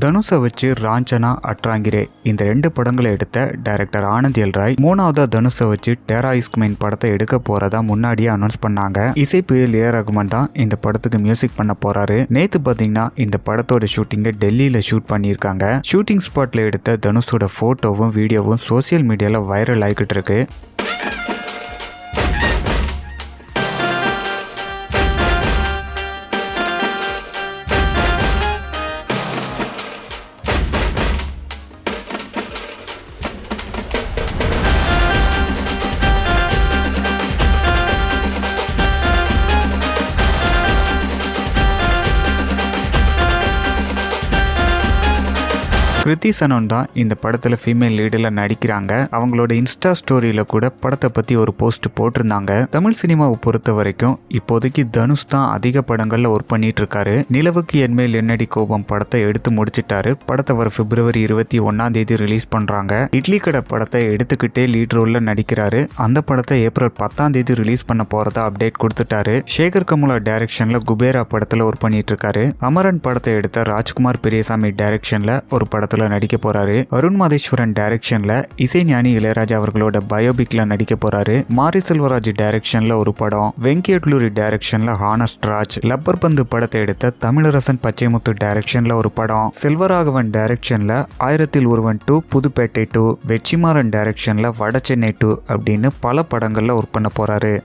தனுஷை வச்சு ராஞ்சனா அட்ராங்கிரே. இந்த ரெண்டு படங்களை எடுத்த டைரக்டர் ஆனந்த் எல்ராய் மூணாவதா தனுஷை வச்சு டேரா இஸ்குமைன் படத்தை எடுக்க போறதா முன்னாடியே அனௌன்ஸ் பண்ணாங்க. இசை புயல் ஏ ரகுமான் தான் இந்த படத்துக்கு மியூசிக் பண்ண போறாரு. நேத்து பாத்தீங்கன்னா இந்த படத்தோட ஷூட்டிங்கை டெல்லியில ஷூட் பண்ணியிருக்காங்க. ஷூட்டிங் ஸ்பாட்ல எடுத்த தனுஷோட போட்டோவும் வீடியோவும் சோசியல் மீடியால வைரல் ஆகிக்கிட்டு இருக்கு. கிருத்தி சனோன் தான் இந்த படத்தில் ஃபீமேல் லீடில் நடிக்கிறாங்க. அவங்களோட இன்ஸ்டா ஸ்டோரியில் கூட படத்தை பற்றி ஒரு போஸ்ட் போட்டிருந்தாங்க. தமிழ் சினிமாவை பொறுத்த வரைக்கும் இப்போதைக்கு தனுஷ் தான் அதிக படங்களில் ஒர்க் பண்ணிட்டு இருக்காரு நிலவுக்கு என்மேல் என்னடி கோபம்? படத்தை எடுத்து முடிச்சிட்டாரு. படத்தை வர பிப்ரவரி இருபத்தி ஒன்னாம் தேதி ரிலீஸ் பண்ணுறாங்க இட்லி கடை படத்தை எடுத்துக்கிட்டே லீட் ரோலில் நடிக்கிறாரு. அந்த படத்தை ஏப்ரல் பத்தாம் தேதி ரிலீஸ் பண்ண போகிறதா அப்டேட் கொடுத்துட்டாரு. சேகர் கமலா டைரக்ஷனில் குபேரா படத்தில் ஒர்க் பண்ணிட்டு இருக்காரு அமரன் படத்தை எடுத்த ராஜ்குமார் பெரியசாமி டைரக்ஷனில் ஒரு படத்தை படத்தில் நடிக்க போறாரு. அருண் மாதேஸ்வரன் டைரக்ஷன்ல இசைஞானி இளையராஜா அவர்களோட பயோபிக்ல நடிக்க போறாரு. மாரி செல்வராஜ் டைரக்ஷன்ல ஒரு படம். வெங்கட்லூரி டைரக்ஷன்ல ஹானஸ்ட் ராஜ். லப்பர் பந்து படத்தை எடுத்த தமிழரசன் பச்சைமுத்து டைரக்ஷன்ல ஒரு படம். செல்வராகவன் டைரக்ஷன்ல ஆயிரத்தில் ஒருவன் டூ புதுப்பேட்டை டூ. வெற்றிமாறன் டைரக்ஷன்ல வட சென்னை டூ அப்படின்னு பல படங்கள்ல ஒர்க் பண்ண போறாரு.